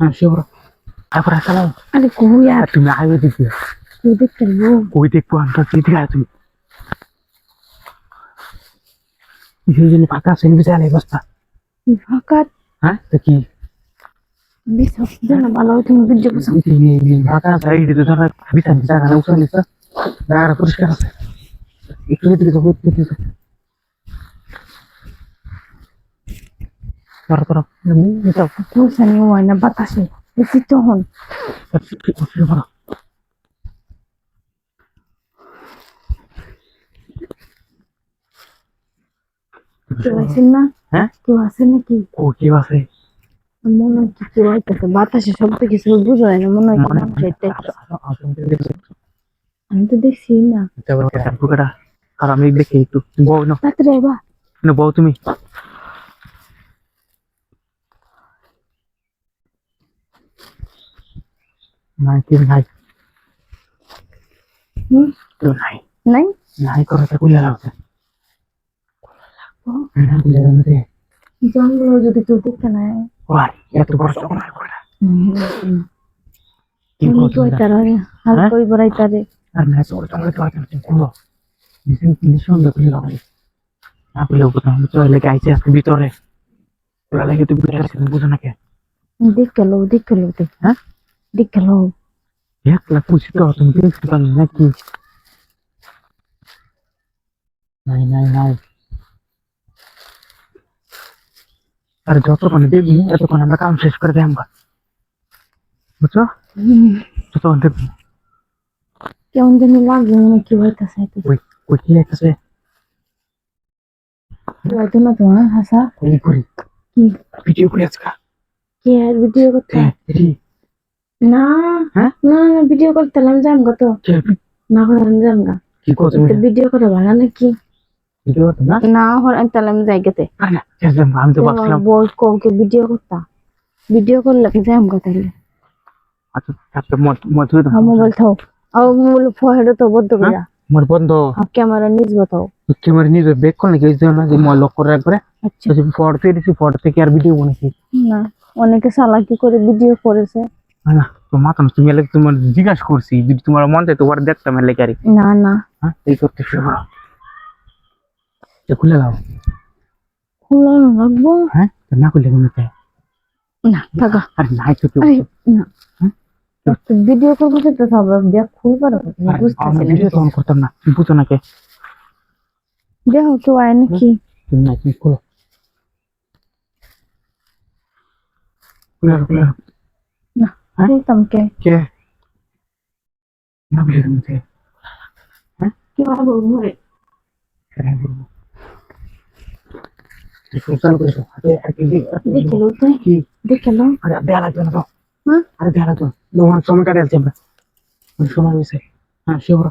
হ্যাঁ শিবর তারপর চালাও আরে কই আর? তুমি আগে দিকে তুই দেখতে দেখব? তুমি জন্য ফাঁকা বস্তা ফাঁকা? হ্যাঁ তো কি? জানা ভালো তুমি ফাঁকা না জায়গাটা পরিষ্কার আছে। একটু দিকে তোরা যাও পৌঁছানি হয় না বাতাসে দেখি তখন কেউ আছেন না হ্যাঁ কেউ আছে নাকি ও কি আছে মনে হয় কেউ আইতেছে বাতাসে শব্দ কিছু বুঝা হয় না মনে হয় মনে। আমি তো দেখছি না আর আমি দেখি একটু বউ না তাড়াতাড়ি আইবা বউ তুমি নাই কি নাই হুম নাই। নাই? নাই তো কুলে লাগছে জঙ্গল যদি কেউ দেখতে না ওয়াই এত বড় আর করে কি অনেক করছিস হইতার হয় হালকা ওই বড়াইতারে আর না চলে চলে তো আছে তুমি কুলো নিশন নিশন দেখে লাগবে না পেলেও কোথাও চলে গাইছে আজকে ভিতরে। ওরা লাগে তুমি ভিতরে বুঝো না কে? দেখ গেল দেখ দেখ হ্যাঁ? দেখ গেল একলা পুষি তো তুমি দেখতে পারলে নাকি নাই নাই নাই আর যতক্ষণ দেখবি এতক্ষণ আমরা কাম শেষ করে দেয় আমরা বুঝছ যতক্ষণ দেখবি কেমন জানি লাগে মনে হয় কি হইতাছে ওই ওই কি আছে হয়তো না তোমার হাসা ওই করি কি ভিডিও করে আজকা কে আর ভিডিও করতে হ্যাঁ এটি না হ্যাঁ? না না ভিডিও করতে আমি না করে আমি কি করছ ভিডিও করে ভালো নাকি? ভিডিও করতে না? না হর আমি তাহলে আমি যাই না না ঠিক আমি তো ভাবছিলাম বল কৌকে ভিডিও করতা? ভিডিও করলে কি যাম কত তাহলে। আচ্ছা আচ্ছা মত মত হ্যাঁ মোবাইল থাও। আর মোবাইল ফহেড তো করে মোর বন্ধ। ক্যামেরা নিজ বাতাও ক্যামেরা নিজে বেক করলে কি হয়েছে যে মই লক করে রাখবে আচ্ছা। ফটো দিছি ফটো থেকে আর ভিডিও বানাইছি। না অনেকে চালাকি করে ভিডিও করেছে। না তো তুমি এলে তোমার জিজ্ঞাসা করছি যদি তোমার মন চাই তোমার দেখতাম এলে কি আর। না না। হ্যাঁ এই করতে শুরু খুলে দাও। খোলা রাখব হ্যাঁ না খুলে তুমি না থাকা। আরে নাই তো না। হুম? ভিডিও করব তো হবে ব্যাগ খুলবার বুঝতেছি আমি না ভিডিও অন করতাম না বুঝো না কে? দেখো কেউ আয় নাকি না তুমি খুলো। খুলে খুলে হ্যাঁ? খুলতাম কে কে না খুলে তুমি কে কি ভাবো ঘরে হ্যাঁ বলব চালু করে দাও। আরে, কি দি- আর কি দিব? দেখল তুই কি দেখল আরে দেয়া লাগবে না তো হ্যাঁ আরে দেয়া লাগবে না সময় কাটে আছে আমরা সময় হয়েছে হ্যাঁ শিবর